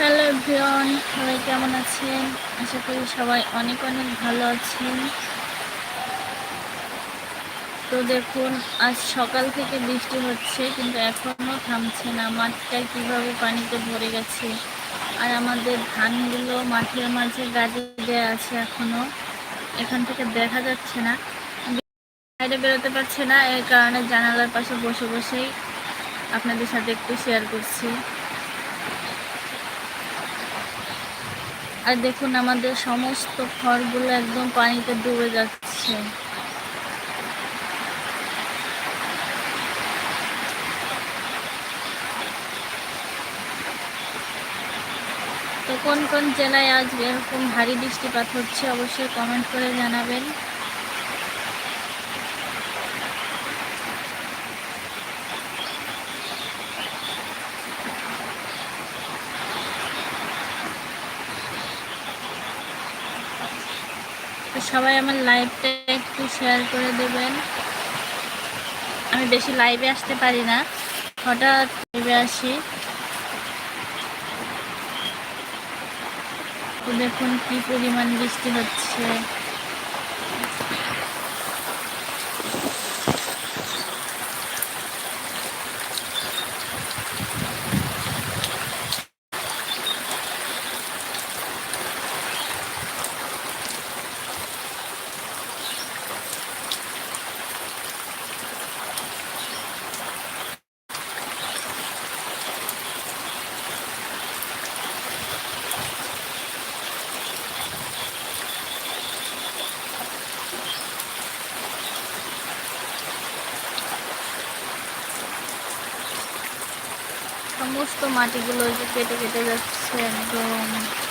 Hello everyone, সবাই কেমন আছেন? আশা করি সবাই অনেক অনেক ভালো আছেন। তো দেখুন, আজ সকাল থেকে বৃষ্টি হচ্ছে, কিন্তু এখনও থামছে না। মাঠটা কীভাবে পানিতে ভরে গেছে? আর আমাদের ধানগুলো মাঠের মাঝে গাজে দেওয়া আছে এখনও এখান থেকে দেখা যাচ্ছে না। বাইরে বেরোতে পারছে না, এর কারণে জানালার পাশে বসে বসেই আপনাদের সাথে একটু শেয়ার করছি। আর দেখুন আমাদের সমস্ত খড়গুলো একদম পানিতে ডুবে যাচ্ছে। তো কোন কোন জেলায় আজ এরকম ভারী বৃষ্টিপাত হচ্ছে অবশ্যই কমেন্ট করে জানাবেন। তো সবাই আমার লাইভটা একটু শেয়ার করে দেবেন। আমি বেশি লাইভে আসতে পারি না। হঠাৎ লাইভে আসি। দেখুন কি পরিমাণ বৃষ্টি হচ্ছে। সমস্ত মাটিগুলো কেটে কেটে যাচ্ছে একদম।